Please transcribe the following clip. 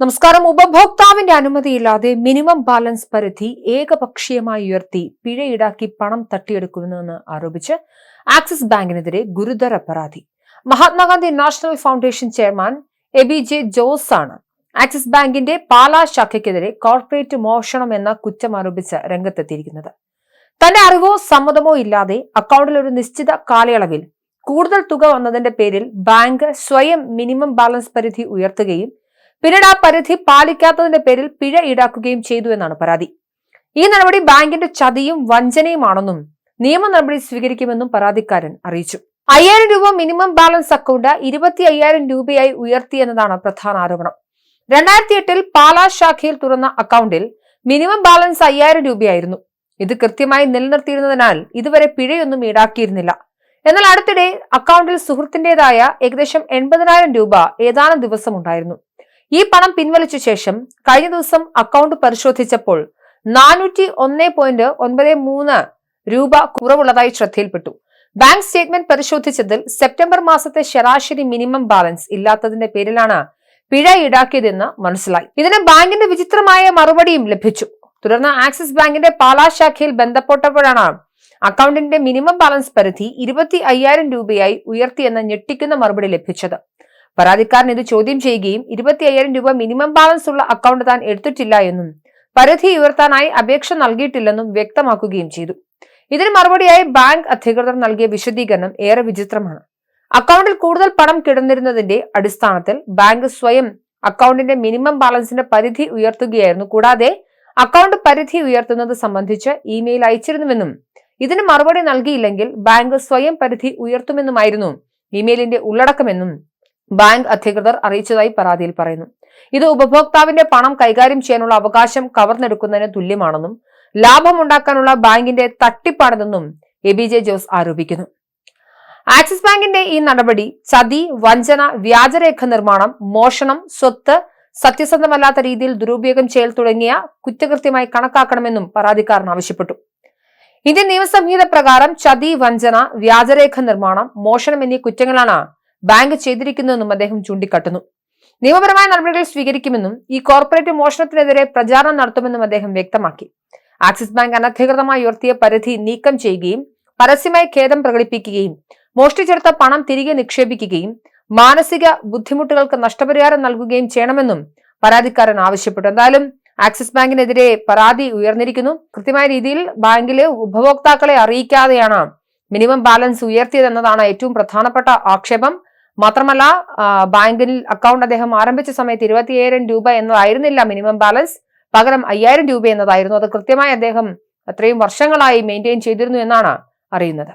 നമസ്കാരം. ഉപഭോക്താവിന്റെ അനുമതിയില്ലാതെ മിനിമം ബാലൻസ് പരിധി ഏകപക്ഷീയമായി ഉയർത്തി പിഴ ഈടാക്കി പണം തട്ടിയെടുക്കുന്നുവെന്ന് ആരോപിച്ച് ആക്സിസ് ബാങ്കിനെതിരെ ഗുരുതര പരാതി. Mahatma Gandhi national foundation chairman A B J Jose ആണ് ആക്സിസ് ബാങ്കിന്റെ പാലാ ശാഖയ്ക്കെതിരെ കോർപ്പറേറ്റ് മോഷണം എന്ന കുറ്റം ആരോപിച്ച് രംഗത്തെത്തിയിരിക്കുന്നത്. തന്റെ അറിവോ സമ്മതമോ ഇല്ലാതെ അക്കൗണ്ടിൽ ഒരു നിശ്ചിത കാലയളവിൽ കൂടുതൽ തുക വന്നതിന്റെ പേരിൽ ബാങ്ക് സ്വയം മിനിമം ബാലൻസ് പരിധി ഉയർത്തുകയും പിന്നീട് ആ പരിധി പാലിക്കാത്തതിന്റെ പേരിൽ പിഴ ഈടാക്കുകയും ചെയ്തു എന്നാണ് പരാതി. ഈ നടപടി ബാങ്കിന്റെ ചതിയും വഞ്ചനയുമാണെന്നും നിയമ നടപടി സ്വീകരിക്കുമെന്നും പരാതിക്കാരൻ അറിയിച്ചു. അയ്യായിരം രൂപ മിനിമം ബാലൻസ് അക്കൗണ്ട് ഇരുപത്തി അയ്യായിരം രൂപയായി ഉയർത്തി എന്നതാണ് പ്രധാന ആരോപണം. രണ്ടായിരത്തി എട്ടിൽ പാലാ ശാഖയിൽ തുറന്ന അക്കൗണ്ടിൽ മിനിമം ബാലൻസ് അയ്യായിരം രൂപയായിരുന്നു. ഇത് കൃത്യമായി നിലനിർത്തിയിരുന്നതിനാൽ ഇതുവരെ പിഴയൊന്നും ഈടാക്കിയിരുന്നില്ല. എന്നാൽ അടുത്തിടെ അക്കൗണ്ടിൽ സുഹൃത്തിന്റേതായ ഏകദേശം എൺപതിനായിരം രൂപ ഏതാനും ദിവസം ഉണ്ടായിരുന്നു. ഈ പണം പിൻവലിച്ച ശേഷം കഴിഞ്ഞ ദിവസം അക്കൗണ്ട് പരിശോധിച്ചപ്പോൾ നാനൂറ്റി ഒന്ന് പോയിന്റ് ഒൻപത് മൂന്ന് രൂപ കുറവുള്ളതായി ശ്രദ്ധയിൽപ്പെട്ടു. ബാങ്ക് സ്റ്റേറ്റ്മെന്റ് പരിശോധിച്ചതിൽ സെപ്റ്റംബർ മാസത്തെ ശരാശരി മിനിമം ബാലൻസ് ഇല്ലാത്തതിന്റെ പേരിലാണ് പിഴ ഈടാക്കിയതെന്ന് മനസ്സിലായി. ഇതിന് ബാങ്കിന്റെ വിചിത്രമായ മറുപടിയും ലഭിച്ചു. തുടർന്ന് ആക്സിസ് ബാങ്കിന്റെ പാലാ ശാഖയിൽ ബന്ധപ്പെട്ടപ്പോഴാണ് അക്കൗണ്ടിന്റെ മിനിമം ബാലൻസ് പരിധി ഇരുപത്തി അയ്യായിരം രൂപയായി ഉയർത്തിയെന്ന ഞെട്ടിക്കുന്ന മറുപടി ലഭിച്ചത്. പരാതിക്കാരൻ ഇത് ചോദ്യം ചെയ്യുകയും ഇരുപത്തി അയ്യായിരം രൂപ മിനിമം ബാലൻസ് ഉള്ള അക്കൗണ്ട് താൻ എടുത്തിട്ടില്ല എന്നും പരിധി ഉയർത്താനായി അപേക്ഷ നൽകിയിട്ടില്ലെന്നും വ്യക്തമാക്കുകയും ചെയ്തു. ഇതിന് മറുപടിയായി ബാങ്ക് അധികൃതർ നൽകിയ വിശദീകരണം ഏറെ വിചിത്രമാണ്. അക്കൗണ്ടിൽ കൂടുതൽ പണം കിടന്നിരുന്നതിന്റെ അടിസ്ഥാനത്തിൽ ബാങ്ക് സ്വയം അക്കൗണ്ടിന്റെ മിനിമം ബാലൻസിന്റെ പരിധി ഉയർത്തുകയായിരുന്നു. കൂടാതെ അക്കൗണ്ട് പരിധി ഉയർത്തുന്നത് സംബന്ധിച്ച് ഇമെയിൽ അയച്ചിരുന്നുവെന്നും ഇതിന് മറുപടി നൽകിയില്ലെങ്കിൽ ബാങ്ക് സ്വയം പരിധി ഉയർത്തുമെന്നുമായിരുന്നു ഇമെയിലിന്റെ ഉള്ളടക്കമെന്നും ബാങ്ക് അധികൃതർ അറിയിച്ചതായി പരാതിയിൽ പറയുന്നു. ഇത് ഉപഭോക്താവിന്റെ പണം കൈകാര്യം ചെയ്യാനുള്ള അവകാശം കവർന്നെടുക്കുന്നതിന് തുല്യമാണെന്നും ലാഭമുണ്ടാക്കാനുള്ള ബാങ്കിന്റെ തട്ടിപ്പാണെന്നും എ ബി ജെ ജോസ് ആരോപിക്കുന്നു. ആക്സിസ് ബാങ്കിന്റെ ഈ നടപടി ചതി വഞ്ചന വ്യാജരേഖ നിർമ്മാണം മോഷണം സ്വത്ത് സത്യസന്ധമല്ലാത്ത രീതിയിൽ ദുരുപയോഗം ചെയ്യൽ തുടങ്ങിയ കുറ്റകൃത്യമായി കണക്കാക്കണമെന്നും പരാതിക്കാരൻ ആവശ്യപ്പെട്ടു. ഇന്ത്യൻ നിയമസംഹിത പ്രകാരം ചതി വഞ്ചന വ്യാജരേഖ നിർമ്മാണം മോഷണം എന്നീ കുറ്റങ്ങളാണ് ബാങ്ക് ചെയ്തിരിക്കുന്നതെന്നും അദ്ദേഹം ചൂണ്ടിക്കാട്ടുന്നു. നിയമപരമായ നടപടികൾ സ്വീകരിക്കുമെന്നും ഈ കോർപ്പറേറ്റ് മോഷണത്തിനെതിരെ പ്രചാരണം നടത്തുമെന്നും അദ്ദേഹം വ്യക്തമാക്കി. ആക്സിസ് ബാങ്ക് അനധികൃതമായി ഉയർത്തിയ പരിധി നീക്കം ചെയ്യുകയും പരസ്യമായി ഖേദം പ്രകടിപ്പിക്കുകയും മോഷ്ടിച്ചെടുത്ത പണം തിരികെ നിക്ഷേപിക്കുകയും മാനസിക ബുദ്ധിമുട്ടുകൾക്ക് നഷ്ടപരിഹാരം നൽകുകയും ചെയ്യണമെന്നും പരാതിക്കാരൻ ആവശ്യപ്പെട്ടു. എന്തായാലും ആക്സിസ് ബാങ്കിനെതിരെ പരാതി ഉയർന്നിരിക്കുന്നു. കൃത്യമായ രീതിയിൽ ബാങ്കിലെ ഉപഭോക്താക്കളെ അറിയിക്കാതെയാണ് മിനിമം ബാലൻസ് ഉയർത്തിയതെന്നതാണ് ഏറ്റവും പ്രധാനപ്പെട്ട ആക്ഷേപം. മാത്രമല്ല ബാങ്കിൽ അക്കൗണ്ട് അദ്ദേഹം ആരംഭിച്ച സമയത്ത് ഇരുപത്തിയേഴായിരം രൂപ എന്നതായിരുന്നില്ല മിനിമം ബാലൻസ്. പകരം അയ്യായിരം രൂപ എന്നതായിരുന്നു. അത് കൃത്യമായി അദ്ദേഹം അത്രയും വർഷങ്ങളായി മെയിന്റെയിൻ ചെയ്തിരുന്നു എന്നാണ് അറിയുന്നത്.